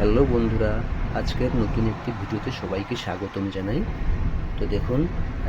Hello বন্ধুরা, আজকের নতুন একটি ভিডিওতে সবাইকে স্বাগতম জানাই। তো দেখুন,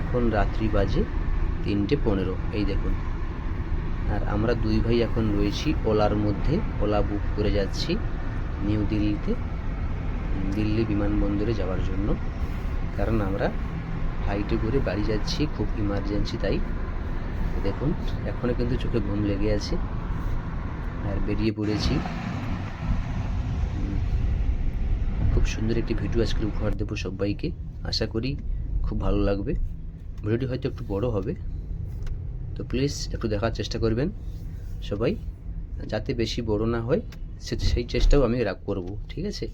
এখন রাত্রি বাজে তিনটে পনেরো, এই দেখুন। আর আমরা দুই ভাই এখন রয়েছি ওলার মধ্যে, ওলা বুক করে যাচ্ছি নিউ দিল্লিতে, দিল্লি বিমানবন্দরে যাওয়ার জন্য। কারণ আমরা ফ্লাইটে করে বাড়ি যাচ্ছি, খুব ইমার্জেন্সি তাই। দেখুন এখনও কিন্তু চোখে ঘুম লেগে আছে। আর বেরিয়ে পড়েছি। খুব সুন্দর একটি ভিডিও আজকে উপহার দেবো সবাইকে। আশা করি খুব ভালো লাগবে। ভিডিওটি হয়তো একটু বড় হবে। তো প্লিজ একটু দেখার চেষ্টা করবেন সবাই, যাতে বেশি বড় না হয়, সে সেই চেষ্টাও আমি রাখ করব, ঠিক আছে?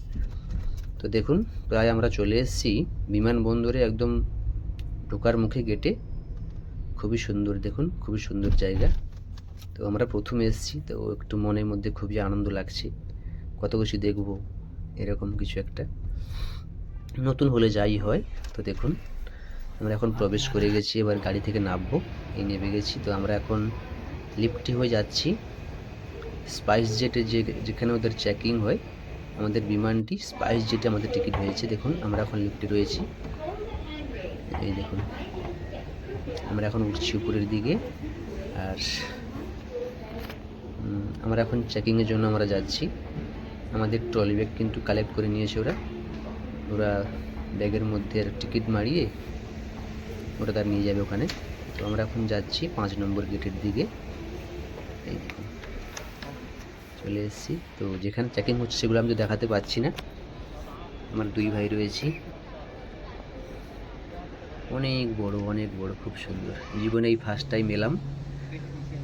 তো দেখুন, প্রায় আমরা চলে এসেছি বিমানবন্দরে একদম ঢোকার মুখে গেটে। খুবই সুন্দর, দেখুন, খুবই সুন্দর জায়গা। তো আমরা প্রথমে এসেছি, তো একটু মনের মধ্যে খুবই আনন্দ লাগছে। কত কিছু দেখব এরকম কিছু একটা। নতুন হলে যাই হয়, তো দেখুন, আমরা এখন প্রবেশ করে গেছি, এবার গাড়ি থেকে নামবো। এই নেমে গেছি, তো আমরা এখন লিফটে হয়ে যাচ্ছি। স্পাইস জেটে যে, যেখানে ওদের চেকিং হয়, আমাদের বিমানটি, স্পাইস জেটে আমাদের টিকিট হয়েছে। দেখুন, আমরা এখন লিফটে রয়েছি। এই দেখুন, আমরা এখন উঠছি উপরের দিকে, আর আমরা এখন চেকিংয়ের জন্য আমরা যাচ্ছি। আমাদের ট্রলি ব্যাগ কিন্তু কালেক্ট করে নিয়েছে ওরা। ওরা ব্যাগের মধ্যে টিকিট মারিয়ে ওটা তার নিয়ে যাবে ওখানে। তো আমরা এখন যাচ্ছি পাঁচ নম্বর গেটের দিকে। এই দেখুন, চলে এসেছি। তো যেখানে চেকিং হচ্ছে সেগুলো আমি তো দেখাতে পাচ্ছি না। আমার দুই ভাই রয়েছি। অনেক বড় অনেক বড়, খুব সুন্দর। জীবনে এই ফার্স্ট টাইম এলাম।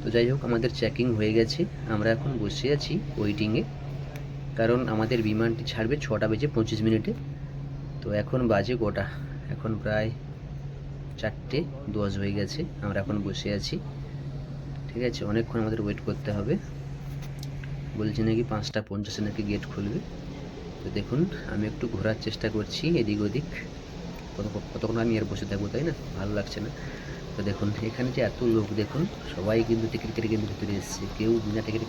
তো যাই হোক, আমাদের চেকিং হয়ে গেছে। আমরা এখন বসে আছি ওয়েটিংয়ে কারণ আমাদের বিমানটি ছাড়বে ছটা বেজে পঁচিশ মিনিটে। তো এখন বাজে গোটা এখন প্রায় চারটে, দশ হয়ে গেছে। আমরা এখন বসে আছি। ঠিক আছে, অনেকক্ষণ আমাদের ওয়েট করতে হবে। বলছি নাকি পাঁচটা পঞ্চাশে নাকি গেট খুলবে? তো দেখুন, আমি একটু ঘোরার চেষ্টা করছি এদিক ওদিক। কত কতক্ষণ আমি আর বসে থাকব, তাই না? ভালো লাগছে না। তো দেখুন, এখানে যে এত লোক, দেখুন, সবাই কিন্তু টিকিট কেটে কিন্তু ভিতরে এসছে। কেউ বিনা টিকিট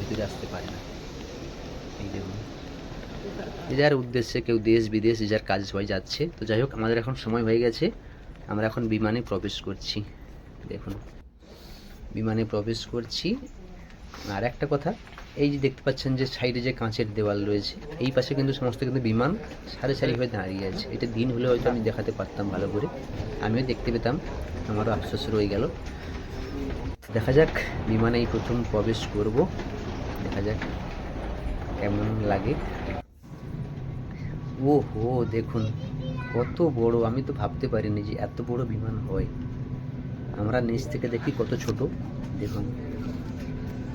ভিতরে আসতে পারে না। যে যার উদ্দেশ্যে কেউ দেশ, বিদেশ যার কাজ সবাই যাচ্ছে। তো যাই হোক, আমাদের এখন সময় হয়ে গেছে। আমরা এখন বিমানে প্রবেশ করছি। দেখুন, বিমানে প্রবেশ করছি। আর একটা কথা, এই যে দেখতে পাচ্ছেন যে সাইডে যে কাঁচের দেওয়াল রয়েছে, এই পাশে কিন্তু সমস্ত কিন্তু বিমান সারি সারি হয়ে দাঁড়িয়ে আছে। এটা দিন হলে হয়তো আমি দেখাতে পারতাম ভালো করে। আমিও দেখতে পেতাম, আমারও আফসোস রয়ে গেল। দেখা যাক, বিমানে এই প্রথম প্রবেশ করব। দেখা যাক। কেমন লাগে? ও হো দেখুন, কত বড়, আমি তো ভাবতে পারিনি যে এত বড় বিমান হয়। আমরা নিচ থেকে দেখি কত ছোট। দেখুন,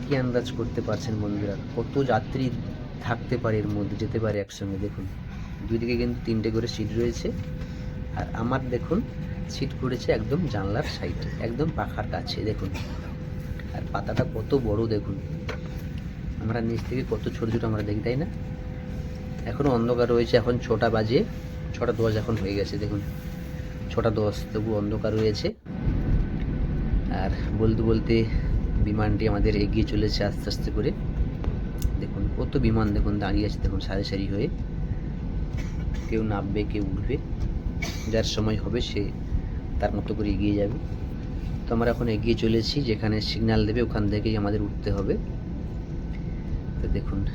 কি আন্দাজ করতে পারছেন বন্ধুরা? কত যাত্রী থাকতে পারে এর মধ্যে, যেতে পারে একসঙ্গে, দেখুন। দুই দিকে কিন্তু তিনটে করে সিট রয়েছে। আর আমার, দেখুন, সিট পড়েছে একদম জানলার সাইডে, একদম পাখার কাছে, দেখুন। আর পাতাটা কত বড়, দেখুন। আমরা নিচ থেকে কত ছোট ছোট আমরা দেখি, তাই না? এখনও অন্ধকার রয়েছে, এখন ছটা বাজে, ছটা দশ এখন হয়ে গেছে, দেখুন। ছটা দশ, তবু অন্ধকার রয়েছে। আর বলতে বলতে বিমানটি আমাদের এগিয়ে চলেছে আস্তে আস্তে করে। দেখুন, কত বিমান দেখুন, দাঁড়িয়ে আছে, দেখুন, সারি সারি হয়ে। কেউ নামবে, কেউ উঠবে। যার সময় হবে, সে তার মতো করে এগিয়ে যাবে। তো আমরা এখন এগিয়ে চলেছি, যেখানে সিগন্যাল দেবে, ওখান থেকেই আমাদের উঠতে হবে। তো দেখুন,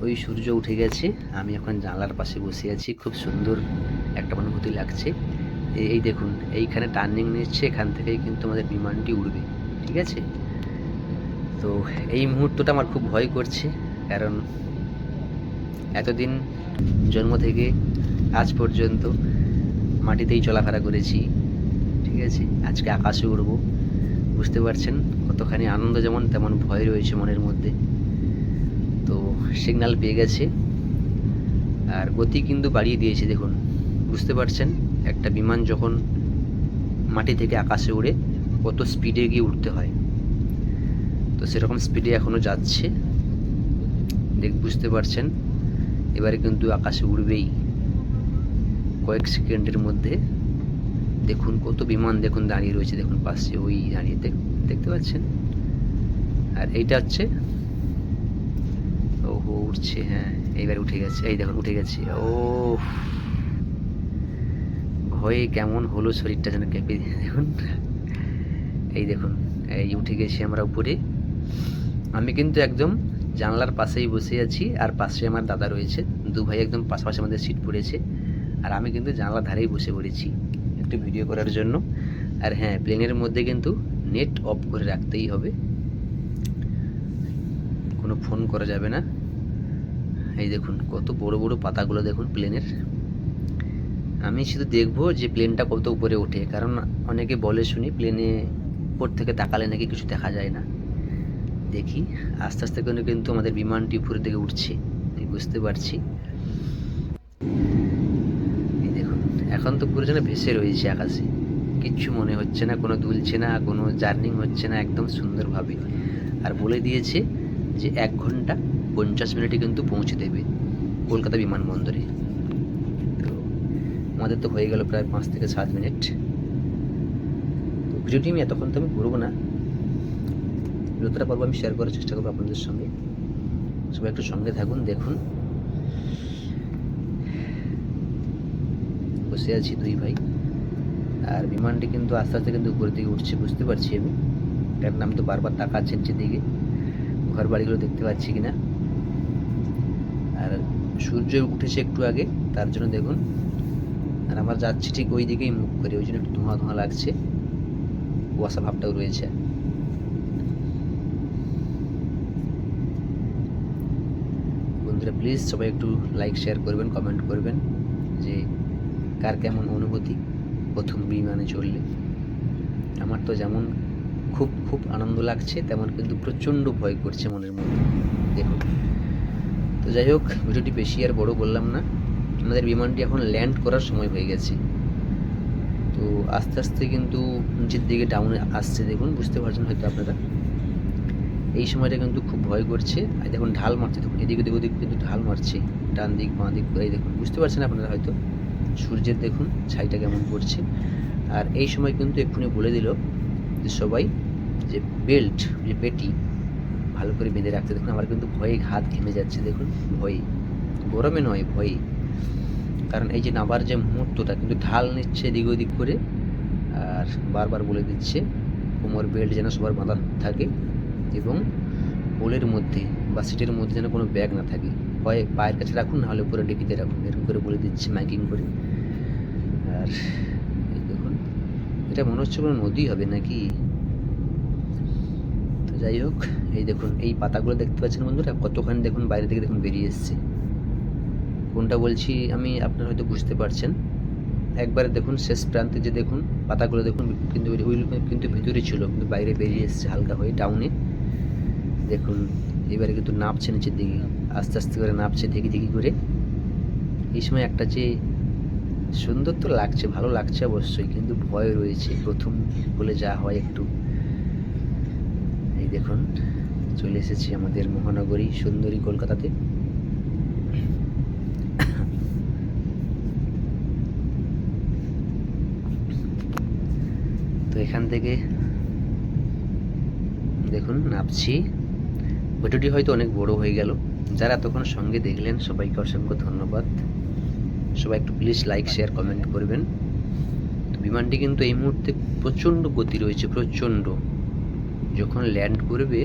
ওই সূর্য উঠে গেছে, আমি এখন জানলার পাশে বসে আছি, খুব সুন্দর একটা অনুভূতি লাগছে। এই- দেখুন, এইখানে টার্নিং নিচ্ছে, এখান থেকেই কিন্তু আমাদের বিমানটি উড়বে, ঠিক আছে? তো এই মুহূর্তটা আমার খুব ভয় করছে, কারণ এতদিন জন্ম থেকে আজ পর্যন্ত মাটিতেই চলাফেরা করেছি, ঠিক আছে? আজকে আকাশে উড়বো, বুঝতে পারছেন? কতখানি আনন্দ যেমন, তেমন ভয় রয়েছে মনের মধ্যে। সিগন্যাল পেয়ে গেছে। আর গতি কিন্তু বাড়িয়ে দিয়েছে, দেখুন। বুঝতে পারছেন? একটা বিমান যখন মাটি থেকে আকাশে উড়ে, কত স্পিডে গিয়ে উঠতে হয়। তো সেরকম স্পিডে এখনও যাচ্ছে। দেখ, বুঝতে পারছেন? এবারে কিন্তু আকাশে উড়বেই। কয়েক সেকেন্ডের মধ্যে দেখুন কত বিমান দেখুন দাঁড়িয়ে রয়েছে, দেখুন পাশে ওই দাঁড়িয়ে। দেখ- দেখতে পাচ্ছেন? আর এইটা হচ্ছে উঠছে হ্যাঁ। এইবার উঠে গেছে, এই দেখুন, উঠে গেছে। ও ভয়ে কেমন হলো শরীরটা যেন কেঁপে দেখুন। এই দেখুন, এই উঠে গেছি আমরা উপরে। আমি কিন্তু একদম জানলার পাশেই বসে আছি, আর পাশে আমার দাদা রয়েছে। দু ভাই একদম পাশাপাশি আমাদের সিট পড়েছে, আর আমি কিন্তু জানলার ধারেই বসে পড়েছি একটু ভিডিও করার জন্য। আর হ্যাঁ প্লেনের মধ্যে কিন্তু নেট অফ করে রাখতেই হবে। কোনো ফোন করা যাবে না। এই দেখুন, কত বড় বড় পাতাগুলো দেখুন প্লেনের আমি শুধু দেখব যে প্লেনটা কত উপরে ওঠে, কারণ অনেকে বলে শুনি প্লেনে উপর থেকে তাকালে নাকি কিছু দেখা যায় না। দেখি, আস্তে আস্তে করে কিন্তু আমাদের বিমানটি উপরের দিকে উঠছে, আমি বুঝতে পারছি। এই দেখুন, এখন তো পুরো যেন ভেসে রয়েছে আকাশে। কিচ্ছু মনে হচ্ছে না, কোনো দুলছে না, কোনো জার্নিং হচ্ছে না, একদম সুন্দরভাবে। আর বলে দিয়েছে যে এক ঘণ্টা পঞ্চাশ মিনিটে কিন্তু পৌঁছে দেবে কলকাতা বিমানবন্দরে। তো আমাদের তো হয়ে গেল প্রায় পাঁচ থেকে সাত মিনিট। তো ভিডিওটি আমি এতক্ষণ তো আমি করব না। যতটা পারব আমি শেয়ার করার চেষ্টা করব আপনাদের সঙ্গে। সবাই একটু সঙ্গে থাকুন, দেখুন। বসে আছি দুই ভাই। আর বিমানটি কিন্তু আস্তে আস্তে কিন্তু উপরের দিকে উঠছে, বুঝতে পারছি আমি। কারণ আমি তো বারবার তাকাচ্ছি নিচের দিকে। ঘর বাড়িগুলো দেখতে পাচ্ছি কিনা। আর সূর্য উঠেছে একটু আগে, তার জন্য দেখুন। আর আমার যাচ্ছি ঠিক ওই দিকেই মুখ করে, ওই জন্য একটু ধোঁয়া ধোঁয়া লাগছে। কুয়াশা ভাবটাও রয়েছে। বন্ধুরা প্লিজ সবাই একটু লাইক শেয়ার করবেন কমেন্ট করবেন যে কার কেমন অনুভূতি প্রথম বিমানে চড়লে। আমার তো যেমন খুব খুব আনন্দ লাগছে, তেমন কিন্তু প্রচণ্ড ভয় করছে মনের মধ্যে। দেখুন। তো যাই হোক, ভিডিওটি বেশি আর বড় বললাম না। আমাদের বিমানটি এখন ল্যান্ড করার সময় হয়ে গেছে। তো আস্তে আস্তে কিন্তু নিচের দিকে ডাউনে আসছে দেখুন, বুঝতে পারছেন হয়তো আপনারা। এই সময়টা কিন্তু খুব ভয় করছে। আর দেখুন, ঢাল মারছে দেখুন, এদিক ওদিক ওদিক কিন্তু ঢাল মারছে। ডান দিক, বাঁ দিক, এই দেখুন, বুঝতে পারছেন আপনারা হয়তো? সূর্যের দেখুন, ছাইটা কেমন পড়ছে। আর এই সময় কিন্তু এক্ষুনি বলে দিল যে সবাই যে বেল্ট যে পেটি ভালো করে বেঁধে রাখতে। দেখুন, আমার কিন্তু ভয়ে হাত ঘেমে যাচ্ছে, দেখুন, ভয়ে। গরমে নয়, ভয়ে। কারণ এই যে নাবার যে মুহূর্তটা, কিন্তু ঢাল নিচ্ছে এদিক ওদিক করে, আর বারবার বলে দিচ্ছে, কোমর বেল্ট যেন সবার বাঁধা থাকে এবং পোলের মধ্যে বা সিটের মধ্যে যেন কোনো ব্যাগ না থাকে। হয় পায়ের কাছে রাখুন, নাহলে উপরে ডেকিতে রাখুন, এরকম করে বলে দিচ্ছে, মাইকিং করে। আর দেখুন, এটা মনে হচ্ছে কোনো নদী হবে নাকি? যাই হোক, এই দেখুন, এই পাতাগুলো দেখতে পাচ্ছেন বন্ধুরা, কতখানি দেখুন, বাইরে থেকে দেখুন বেরিয়ে এসছে। কোনটা বলছি আমি, আপনারা হয়তো বুঝতে পারছেন। একবারে দেখুন, শেষ প্রান্তে যে দেখুন, পাতাগুলো দেখুন, কিন্তু ওইগুলো কিন্তু ভিতরে ছিল, কিন্তু বাইরে বেরিয়ে এসছে হালকা হয়ে ডাউনে দেখুন, এবারে কিন্তু নাপছে নিচের দিকে, আস্তে আস্তে করে নাপছে দেখি দেখি করে। এই সময় একটা যে সুন্দর তো লাগছে, ভালো লাগছে অবশ্যই, কিন্তু ভয় রয়েছে, প্রথম বলে যা হয় একটু। দেখুন, চলে এসেছি আমাদের মহানগরী, সুন্দরী কলকাতাতে। তো এখান থেকে দেখুন নাপছি ভিডিওটি হয়তো অনেক বড় হয়ে গেল। যারা এতক্ষণ সঙ্গে দেখলেন, সবাইকে অসংখ্য ধন্যবাদ। সবাই একটু প্লিজ লাইক শেয়ার কমেন্ট করবেন। বিমানটি কিন্তু এই মুহূর্তে প্রচণ্ড গতি রয়েছে, প্রচণ্ড। যখন ল্যান্ড করবে,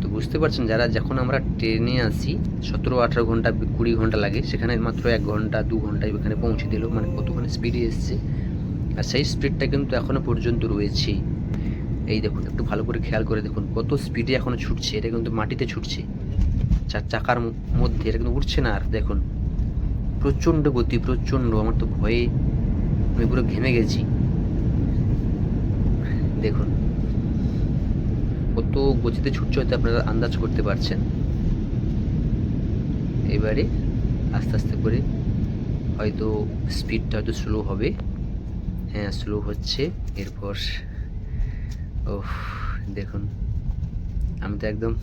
তো বুঝতে পারছেন যারা যখন আমরা ট্রেনে আসি সতেরো, আঠারো ঘণ্টা, কুড়ি ঘণ্টা লাগে, সেখানে মাত্র এক ঘণ্টা, দু ঘন্টায় ওখানে পৌঁছে দিল মানে কতখানি স্পিডে এসছে। আর সেই স্পিডটা কিন্তু এখনও পর্যন্ত রয়েছে। এই দেখুন, একটু ভালো করে খেয়াল করে দেখুন, কত স্পিডে এখনও ছুটছে, এটা কিন্তু মাটিতে ছুটছে। চার চাকার মধ্যে এটা কিন্তু উঠছে না, আর দেখুন, প্রচণ্ড গতি, প্রচণ্ড, আমার তো ভয়ে আমি পুরো ঘেমে গেছি। দেখুন কত গতিতে ছুটছে হয়তো আপনারা আন্দাজ করতে পারছেন। এবারে আস্তে আস্তে করে হয়তো স্পিডটা হয়তো স্লো হবে। হ্যাঁ স্লো হচ্ছে। এরপর ও দেখুন। আমি তো একদম,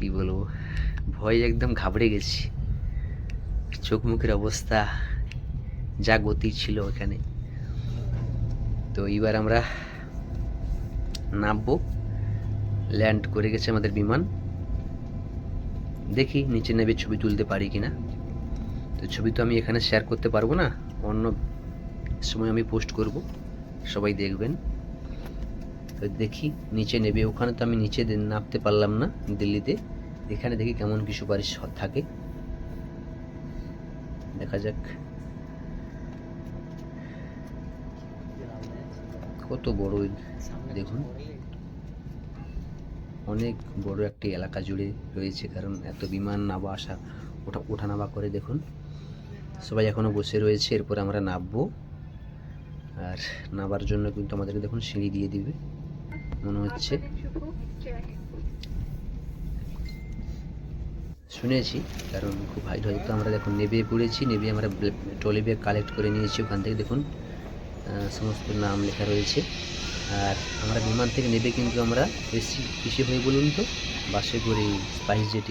কি বলব, ভয় একদম ঘাবড়ে গেছি। চোখ মুখের অবস্থা, যা গতি ছিল ওখানে। তো এইবার আমরা নামবো। ল্যান্ড করে গেছে আমাদের বিমান। দেখি নিচে নেবে ছবি তুলতে পারি কি না তো ছবি তো আমি এখানে শেয়ার করতে পারব না। অন্য সময় আমি পোস্ট করব। সবাই দেখবেন। তো দেখি নিচে নেবে। ওখানে তো আমি নিচে নামতে পারলাম না দিল্লিতে। এখানে দেখি কেমন কি সুপারিশ থাকে। দেখা যাক। কত বড় দেখুন। অনেক বড় একটি এলাকা জুড়ে রয়েছে কারণ এত বিমান নামা আসা ওঠা ওঠা নামা করে দেখুন। সবাই এখনও বসে রয়েছে এরপর আমরা নামবো। আর নামার জন্য কিন্তু আমাদেরকে দেখুন সিঁড়ি দিয়ে দিবে। মনে হচ্ছে। শুনেছি কারণ খুব হাইট হয়তো আমরা দেখুন নেবে পড়েছি নেবে আমরা ট্রলি ব্যাগ কালেক্ট করে নিয়েছি ওখান থেকে দেখুন। সমস্ত নাম লেখা রয়েছে। আর আমরা বিমান থেকে নেবে কিন্তু আমরা এসি কিসে হয়ে বলুন তো? বাসে করে স্পাইস জেটি